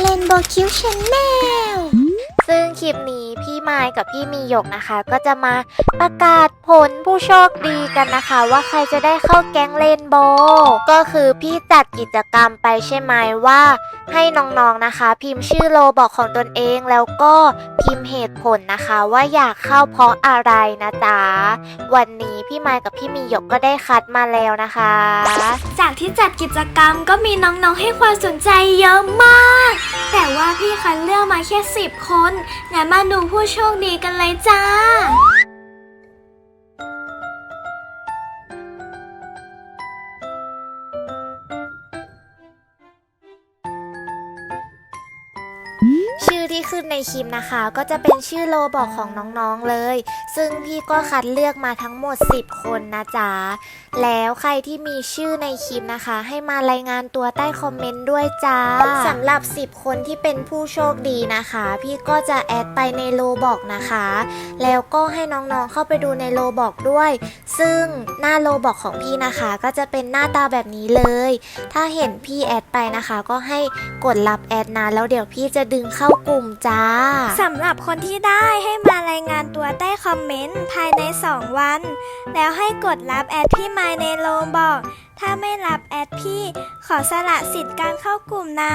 เลนโบคิวชแนลซึ่งคลิปนี้ พี่มค์กับพี่มีหยกนะคะ ก็จะมาประกาศผลผู้โชคดีกันนะคะ ว่าใครจะได้เข้าแก๊งเลนโบว์ก็คือพี่จัดกิจกรรมไปใช่ไหมว่า ให้น้องๆนะคะ พิมพ์ชื่อโลบอกของตนเองแล้วก็พิมพ์เหตุผลนะคะว่าอยากเข้าเพราะอะไรนะจ๊ะวันนี้พี่มค์กับพี่มีหยกก็ได้คัดมาแล้วนะคะ จากที่จัดกิจกรรมก็มีน้องๆให้ความสนใจเยอะมาก แต่ว่าพี่คัดเลือกมาแค่10 คนงั้นมาดูผู้โชชคดีกันเลยจ้า อที่ขึ้นในคลิปนะคะ ก็จะเป็นชื่อโลบอกของน้องๆเลย ซึ่งพี่ก็คัดเลือกมาทั้งหมด 10 คนนะจ๊ะ แล้วใครที่มีชื่อในคลิปนะคะ ให้มารายงานตัวใต้คอมเมนต์ด้วยจ้าสำหรับ 10 คนที่เป็นผู้โชคดีนะคะ พี่ก็จะแอดไปในโลบอกนะคะ แล้วก็ให้น้องๆเข้าไปดูในโลบอกด้วย ซึ่งหน้าโลบอกของพี่นะคะ ก็จะเป็นหน้าตาแบบนี้เลย ถ้าเห็นพี่แอดไปนะคะ ก็ให้กดรับแอดนะแล้วเดี๋ยวพี่จะดึงเข้ากลุ่มจ้าสำหรับคนที่ได้ให้มารายงานตัวใต้คอมเมนต์ภายใน 2 วัน แล้วให้กดรับแอดพี่มาในโลมบอก ถ้าไม่รับแอดพี่ ขอสละสิทธิ์การเข้ากลุ่มนะ